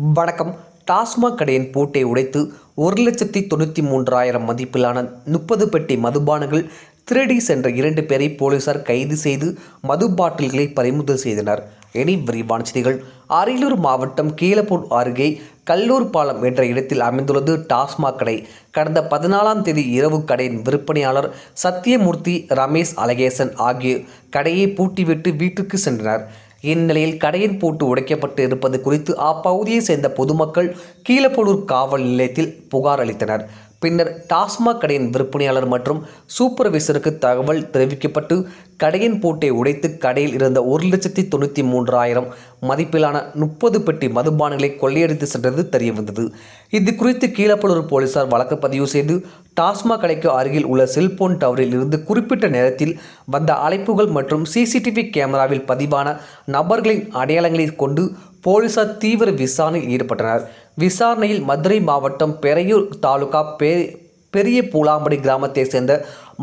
வணக்கம். டாஸ்மாக் கடையின் பூட்டை உடைத்து ஒரு லட்சத்தி தொண்ணூற்றி மூன்றாயிரம் மதிப்பிலான முப்பது பெட்டி மதுபானங்கள் திருடி சென்ற இரண்டு பேரை போலீசார் கைது செய்து மது பாட்டில்களை பறிமுதல் செய்தனர். இனி விரிவான செய்திகள். அரியலூர் மாவட்டம் கீழப்பூர் அருகே கல்லூர் பாலம் என்ற இடத்தில் அமைந்துள்ளது டாஸ்மாக் கடை. கடந்த பதினாலாம் தேதி இரவு கடையின் விற்பனையாளர் சத்தியமூர்த்தி ரமேஷ் அழகேசன் ஆகிய கடையை பூட்டிவிட்டு வீட்டுக்கு சென்றனர். இந்நிலையில் கடையின் பூட்டு உடைக்கப்பட்டு இருப்பது குறித்து அப்பகுதியை சேர்ந்த பொதுமக்கள் கீழப்பலூர் காவல் நிலையத்தில் புகார் அளித்தனர். பின்னர் டாஸ்மாக் கடையின் விற்பனையாளர் மற்றும் சூப்பர்வைசருக்கு தகவல் தெரிவிக்கப்பட்டு கடையின் பூட்டை உடைத்து கடையில் இருந்த ஒரு லட்சத்தி தொண்ணூற்றி மூன்றாயிரம் மதிப்பிலான முப்பது பெட்டி மதுபானங்களை கொள்ளையடித்து சென்றது தெரியவந்தது. இது குறித்து கீழப்பலூர் போலீசார் வழக்கு பதிவு செய்து டாஸ்மாக் கடைக்கு அருகில் உள்ள செல்போன் டவரில் இருந்து குறிப்பிட்ட நேரத்தில் வந்த அழைப்புகள் மற்றும் சிசிடிவி கேமராவில் பதிவான நபர்களின் அடையாளங்களை கொண்டு போலீசார் தீவிர விசாரணையில் ஈடுபட்டனர். விசாரணையில் மதுரை மாவட்டம் பெரையூர் தாலுகா பெ பெரிய பூலாம்படி கிராமத்தை சேர்ந்த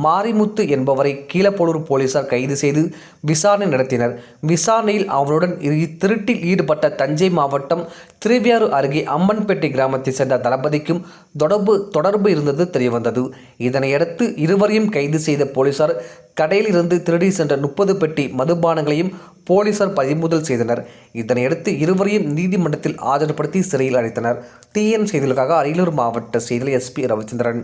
மாரிமுத்து என்பவரை கீழப்போலூர் போலீசார் கைது செய்து விசாரணை நடத்தினர். விசாரணையில் அவருடன் திருட்டில் ஈடுபட்ட தஞ்சை மாவட்டம் திருவியாறு அருகே அம்மன்பேட்டை கிராமத்தை சேர்ந்த தளபதிக்கும் தொடர்பு தொடர்பு இருந்தது தெரியவந்தது. இதனையடுத்து இருவரையும் கைது செய்த போலீசார் கடையிலிருந்து திருடி சென்ற முப்பது பெட்டி மதுபானங்களையும் போலீசார் பறிமுதல் செய்தனர். இதனையடுத்து இருவரையும் நீதிமன்றத்தில் ஆஜர்படுத்தி சிறையில் அடைத்தனர். டிஎன் செய்திகளுக்காக அரியலூர் மாவட்ட செய்தியில் எஸ்பி ரவிச்சந்திரன்.